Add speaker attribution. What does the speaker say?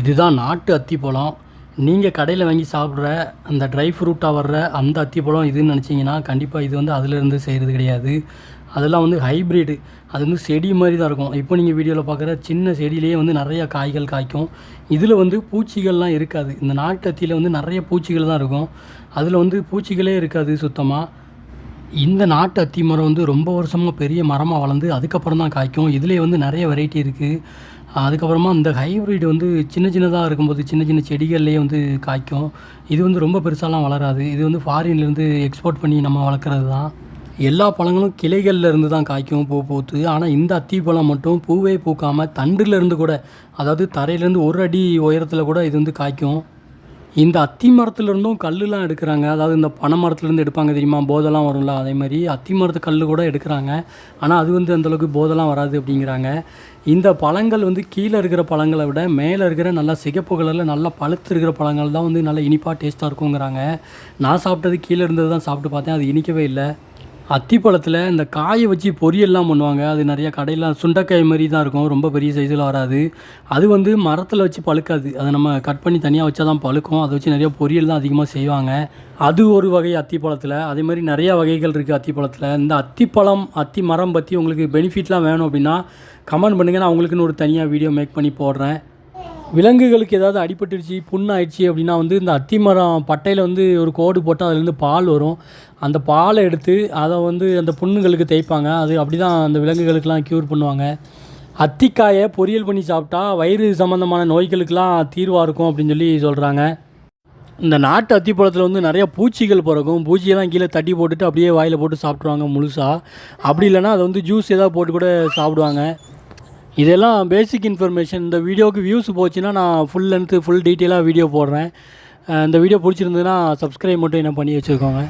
Speaker 1: இதுதான் நாட்டு அத்திப்பழம். நீங்கள் கடையில் வாங்கி சாப்பிட்ற அந்த ட்ரை ஃப்ரூட்டாக வர்ற அந்த அத்திப்பழம் இதுன்னு நினச்சிங்கன்னா கண்டிப்பாக இது வந்து அதிலேருந்து செய்கிறது கிடையாது. அதெல்லாம் வந்து ஹைப்ரிடு அது வந்து செடி மாதிரி தான் இருக்கும். இப்போ நீங்கள் வீடியோவில் பார்க்குற சின்ன செடியிலேயே வந்து நிறைய காய்கள் காய்க்கும். இதில் வந்து பூச்சிகள்லாம் இருக்காது. இந்த நாட்டு அத்தியில் வந்து நிறைய பூச்சிகள் தான் இருக்கும். அதில் வந்து பூச்சிகளே இருக்காது சுத்தமாக இந்த நாட்டு அத்தி மரம் வந்து ரொம்ப வருஷமாக பெரிய மரமாக வளர்ந்து அதுக்கப்புறம் தான் காய்க்கும். இதுலேயே வந்து நிறைய வெரைட்டி இருக்குது அதுக்கப்புறமா இந்த ஹைப்ரிட் வந்து சின்ன சின்னதாக இருக்கும்போது சின்ன சின்ன செடிகள்லேயே வந்து காய்க்கும். இது வந்து ரொம்ப பெருசாலாம் வளராது. இது வந்து ஃபாரின்லேருந்து எக்ஸ்போர்ட் பண்ணி நம்ம வளர்க்குறது தான் எல்லா பழங்களும் கிளைகளில் இருந்து தான் காய்க்கும் பூ பூத்து. ஆனால் இந்த அத்தி பழம் மட்டும் பூவே பூக்காமல் தண்டுலேருந்து கூட அதாவது தரையிலேருந்து ஒரு அடி உயரத்தில் கூட இது வந்து காய்க்கும். இந்த அத்தி மரத்துலேருந்தும் கல்லுலாம் எடுக்கிறாங்க. அதாவது இந்த பனை மரத்துலேருந்து எடுப்பாங்க தெரியுமா? போதெல்லாம் வரும்ல அதே மாதிரி அத்தி மரத்து கல் கூட எடுக்கிறாங்க. ஆனால் அது வந்து அந்தளவுக்கு போதெல்லாம் வராது அப்படிங்கிறாங்க. இந்த பழங்கள் வந்து கீழே இருக்கிற பழங்களை விட மேலே இருக்கிற நல்லா சிகப்பு கலரில் நல்லா பழுத்து இருக்கிற பழங்கள் தான் வந்து நல்லா இனிப்பாக டேஸ்ட்டாக இருக்குங்கிறாங்க. நான் சாப்பிட்டது கீழே இருந்தது தான் சாப்பிட்டு பார்த்தேன். அது இனிக்கவே இல்லை. அத்திப்பழத்தில் இந்த காயை வச்சு பொரியல்லாம் பண்ணுவாங்க. அது நிறையா கடையில் சுண்டைக்காய் மாதிரி தான் இருக்கும். ரொம்ப பெரிய சைஸில் வராது. அது வந்து மரத்தில் வச்சு பழுக்காது. அதை நம்ம கட் பண்ணி தனியாக வச்சா தான் பழுக்கும். அதை வச்சு நிறையா பொரியல் தான் அதிகமாக செய்வாங்க. அது ஒரு வகை அத்திப்பழத்தில். அதே மாதிரி நிறையா வகைகள் இருக்குது அத்திப்பழத்தில். இந்த அத்திப்பழம் அத்தி மரம் பற்றி உங்களுக்கு பெனிஃபிட்லாம் வேணும் அப்படின்னா கமெண்ட் பண்ணுங்கள் நான் உங்களுக்குன்னு ஒரு தனியாக வீடியோ மேக் பண்ணி போடுறேன். விலங்குகளுக்கு ஏதாவது அடிபட்டுருச்சு புண்ணாயிடுச்சு அப்படின்னா வந்து இந்த அத்தி மரம் பட்டையில் வந்து ஒரு கோடு போட்டு அதுலேருந்து பால் வரும். அந்த பாலை எடுத்து அதை வந்து அந்த புண்ணுங்களுக்கு தேய்ப்பாங்க. அது அப்படி தான் அந்த விலங்குகளுக்கெலாம் க்யூர் பண்ணுவாங்க. அத்திக்காயை பொரியல் பண்ணி சாப்பிட்டா வயிறு சம்மந்தமான நோய்களுக்கெலாம் தீர்வாக இருக்கும் அப்படின்னு சொல்லி சொல்கிறாங்க இந்த நாட்டு அத்திப்பழத்தில் வந்து நிறைய பூச்சிகள் பிறக்கும். பூச்சியெல்லாம் கீழே தட்டி போட்டுட்டு அப்படியே வாயில் போட்டு சாப்பிட்ருவாங்க முழுசாக அப்படி இல்லைன்னா அதை வந்து ஜூஸ் ஏதாவது போட்டு கூட சாப்பிடுவாங்க. இதெல்லாம் பேசிக் இன்ஃபர்மேஷன் இந்த வீடியோவுக்கு வியூஸ் போச்சுன்னா நான் ஃபுல் லென்த்து ஃபுல் டீட்டெயிலாக வீடியோ போடுறேன். இந்த வீடியோ பிடிச்சிருந்ததுன்னா சப்ஸ்கிரைப் மட்டும் என்ன பண்ணி வச்சுருக்கோங்க